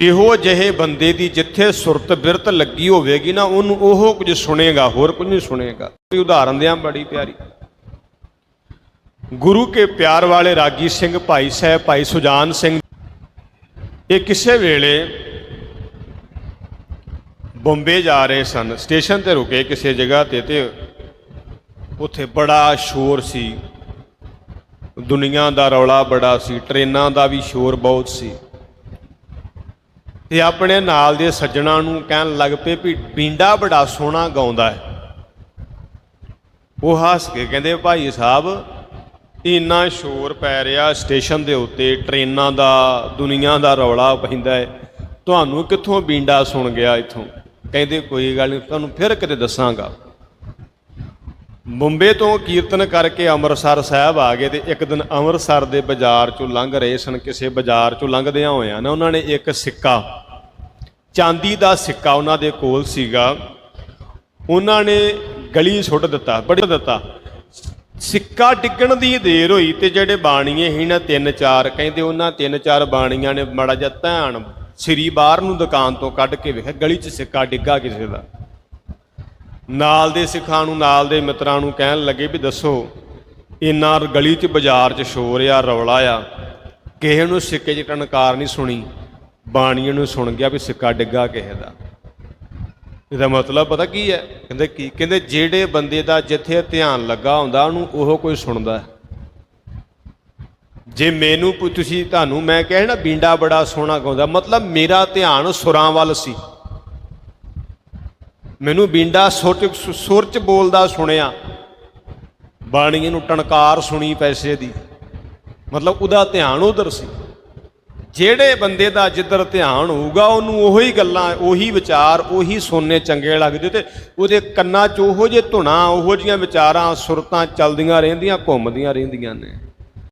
ਇਹੋ ਜਿਹੇ ਬੰਦੇ ਦੀ ਜਿੱਥੇ ਸੁਰਤ ਬਿਰਤ ਲੱਗੀ ਹੋਵੇਗੀ ਨਾ, ਉਹਨੂੰ ਉਹ ਕੁਝ ਸੁਣੇਗਾ, ਹੋਰ ਕੁਝ ਨਹੀਂ ਸੁਣੇਗਾ। ਵੀ ਉਦਾਹਰਨ ਦਿਆਂ ਬੜੀ ਪਿਆਰੀ। ਗੁਰੂ ਕੇ ਪਿਆਰ ਵਾਲੇ ਰਾਗੀ ਸਿੰਘ, ਭਾਈ ਸਾਹਿਬ, ਭਾਈ ਸੁਜਾਨ ਸਿੰਘ। ਇਹ ਕਿਸੇ ਵੇਲੇ ਬੰਬੇ ਜਾ ਰਹੇ ਸਨ। ਸਟੇਸ਼ਨ ਤੇ ਰੁਕੇ ਕਿਸੇ ਜਗ੍ਹਾ ਤੇ ਤੇ ਉੱਥੇ ਬੜਾ ਸ਼ੋਰ ਸੀ। ਦੁਨੀਆ ਦਾ ਰੌਲਾ ਬੜਾ ਸੀ, ਟ੍ਰੇਨਾਂ ਦਾ ਵੀ ਸ਼ੋਰ ਬਹੁਤ ਸੀ। ਤੇ ਆਪਣੇ ਨਾਲ ਦੇ ਸੱਜਣਾ ਨੂੰ ਕਹਿਣ ਲੱਗ ਪਏ ਵੀ ਬੀਂਡਾ ਬੜਾ ਸੋਹਣਾ ਗਾਉਂਦਾ ਹੈ। ਉਹ ਹੱਸ ਕੇ ਕਹਿੰਦੇ, ਭਾਈ ਸਾਹਿਬ, ਇੰਨਾ ਸ਼ੋਰ ਪੈ ਰਿਹਾ, ਸਟੇਸ਼ਨ ਦੇ ਉੱਤੇ ਟ੍ਰੇਨਾਂ ਦਾ, ਦੁਨੀਆ ਦਾ ਰੌਲਾ ਪੈਂਦਾ ਹੈ। ਤੁਹਾਨੂੰ ਕਿੱਥੋਂ ਬੀਂਡਾ ਸੁਣ ਗਿਆ ਇੱਥੋਂ? ਕਹਿੰਦੇ, ਕੋਈ ਗੱਲ ਨਹੀਂ ਤੁਹਾਨੂੰ ਫਿਰ ਕਿਤੇ ਦੱਸਾਂਗਾ। ਮੁੰਬਈ ਤੋਂ ਕੀਰਤਨ ਕਰਕੇ ਅੰਮ੍ਰਿਤਸਰ ਸਾਹਿਬ ਆ ਗਏ ਤੇ ਇੱਕ ਦਿਨ ਅੰਮ੍ਰਿਤਸਰ ਦੇ ਬਾਜ਼ਾਰ ਚੋਂ ਲੰਘ ਰਹੇ ਸਨ, ਕਿਸੇ ਬਾਜ਼ਾਰ ਚੋਂ ਲੰਘਦਿਆਂ ਹੋਇਆਂ ਨਾ ਉਹਨਾਂ ਨੇ ਇੱਕ ਸਿੱਕਾ, ਚਾਂਦੀ ਦਾ ਸਿੱਕਾ ਉਹਨਾਂ ਦੇ ਕੋਲ ਸੀਗਾ। ਉਹਨਾਂ ਨੇ ਗਲੀ ਸੁੱਟ ਦਿੱਤਾ, ਬੜੀ ਦਿੱਤਾ। ਸਿੱਕਾ ਡਿੱਗਣ ਦੀ ਦੇਰ ਹੋਈ ਤੇ ਜਿਹੜੇ ਬਾਣੀਏ ਸੀ ਨਾ, ਤਿੰਨ ਚਾਰ, ਕਹਿੰਦੇ ਉਹਨਾਂ ਤਿੰਨ ਚਾਰ ਬਾਣੀਆਂ ਨੇ ਮਾੜਾ ਜਿਹਾ ਧਿਆਨ ਸ੍ਰੀ ਬਾਹਰ ਨੂੰ ਦੁਕਾਨ ਤੋਂ ਕੱਢ ਕੇ ਵੇਖਿਆ, ਗਲੀ 'ਚ ਸਿੱਕਾ ਡਿੱਗਾ ਕਿਸੇ ਦਾ। ਨਾਲ ਦੇ ਸਿੱਖਾਂ ਨੂੰ, ਨਾਲ ਦੇ ਮਿੱਤਰਾਂ ਨੂੰ ਕਹਿਣ ਲੱਗੇ ਵੀ ਦੱਸੋ, ਇੰਨਾ ਗਲੀ 'ਚ ਬਾਜ਼ਾਰ 'ਚ ਸ਼ੋਰ ਆ, ਰੌਲਾ ਆ, ਕਿਸੇ ਨੂੰ ਸਿੱਕੇ 'ਚ ਟਨਕਾਰ ਨਹੀਂ ਸੁਣੀ, ਬਾਣੀਆਂ ਨੂੰ ਸੁਣ ਗਿਆ ਵੀ ਸਿੱਕਾ ਡਿੱਗਾ ਕਿਸੇ ਦਾ। ਇਹਦਾ ਮਤਲਬ ਪਤਾ ਕੀ ਹੈ? ਕਹਿੰਦੇ ਕੀ? ਕਹਿੰਦੇ ਜਿਹੜੇ ਬੰਦੇ ਦਾ ਜਿੱਥੇ ਧਿਆਨ ਲੱਗਾ ਹੁੰਦਾ, ਉਹਨੂੰ ਉਹ ਕੋਈ ਸੁਣਦਾ। ਜੇ ਮੈਨੂੰ ਪੁ- ਤੁਸੀਂ, ਤੁਹਾਨੂੰ ਮੈਂ ਕਿਹਾ ਨਾ, ਬੀਂਡਾ ਬੜਾ ਸੋਹਣਾ ਗਾਉਂਦਾ, ਮਤਲਬ ਮੇਰਾ ਧਿਆਨ ਸੁਰਾਂ ਵੱਲ ਸੀ। ਮੈਨੂੰ ਬੀਂਡਾ ਸੁਰ ਚ ਸੁਰ ਚ ਬੋਲਦਾ ਸੁਣਿਆ। ਬਾਣੀ ਨੂੰ ਟਣਕਾਰ ਸੁਣੀ ਪੈਸੇ ਦੀ। ਮਤਲਬ ਉਹਦਾ ਧਿਆਨ ਉਧਰ ਸੀ। ਜਿਹੜੇ ਬੰਦੇ ਦਾ ਜਿੱਧਰ ਧਿਆਨ ਹੋਊਗਾ, ਉਹਨੂੰ ਉਹੀ ਗੱਲਾਂ, ਉਹੀ ਵਿਚਾਰ, ਉਹੀ ਸੁਣਨੇ ਚੰਗੇ ਲੱਗਦੇ ਤੇ ਉਹਦੇ ਕੰਨਾਂ 'ਚ ਉਹੋ ਜਿਹੇ ਧੁਣਾ, ਉਹੋ ਜੀਆਂ ਵਿਚਾਰਾਂ, ਸੁਰਤਾਂ ਚੱਲਦੀਆਂ ਰਹਿੰਦੀਆਂ, ਘੁੰਮਦੀਆਂ ਰਹਿੰਦੀਆਂ ਨੇ।